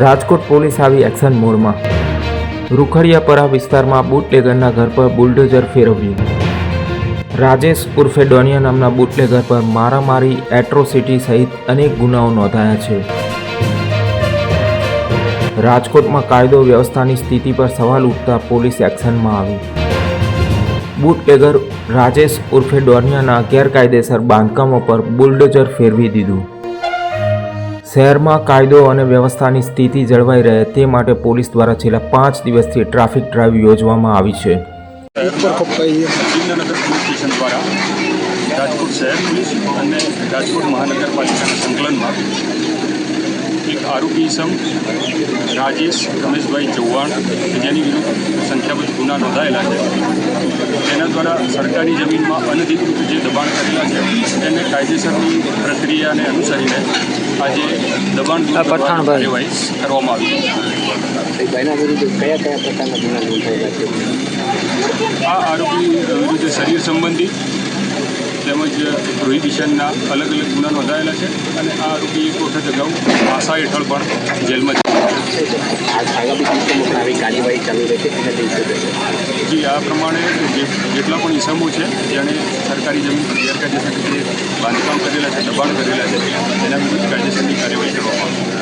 Rajkot police આવી action મોડમાં. રૂખડિયાપરા વિસ્તારમાં બુટલેગરના ઘર પર બુલડોઝર ફેરવ્યું. રાજેશ ઉર્ફે ડોનિયા નામના બુટલેગર પર મારામારી, એટ્રોસિટી સહિત અનેક ગુનાઓ નોંધાયા છે. રાજકોટમાં કાયદો વ્યવસ્થાની સ્થિતિ પર સવાલ ઉઠતા પોલીસ એક્શનમાં આવી. બુટલેગર રાજેશ ઉર્ફે ડોનિયાના ગેરકાયદેસર બાંધકામો પર બુલડોઝર ફેરવી દીધું. શહેરમાં કાયદો અને વ્યવસ્થાની સ્થિતિ જળવાઈ રહે તે માટે પોલીસ દ્વારા છેલ્લા પાંચ દિવસથી ટ્રાફિક ડ્રાઈવ યોજવામાં આવી છે. રાજકોટ શહેર પોલીસ સંકલનમાં એક આરોપી ઇસમ રાજેશ રમેશભાઈ ચૌહાણ જેની વિરુદ્ધ સંખ્યાબંધ ગુના નોંધાયેલા છે તેના દ્વારા સરકારી જમીનમાં અનધિકૃત જે દબાણ કરેલા છે, તેને કાયદેસરની પ્રક્રિયાને અનુસરીને આજે દબાણ. કાર્યવાહી કરવામાં આવી એના કયા કયા પ્રકારના ગુના નોંધાયેલા છે આ આરોપી વિરુદ્ધ શરીર સંબંધી તેમજ પ્રોહિબિશનના અલગ અલગ ગુના નોંધાયેલા છે અને આ આરોપી એક વખત અગાઉ આશા હેઠળ પણ જેલમાં આસામી રહેશે એના દિવસો રહેશે જી, આ પ્રમાણે જેટલા પણ ઇસમો છે, જેણે સરકારી જમીન પર ગેરકાયદેસર રીતે બાંધકામ કરેલા છે, દબાણ કરેલા છે, એના વિરુદ્ધ કાયદેસરની કાર્યવાહી કરવામાં આવશે.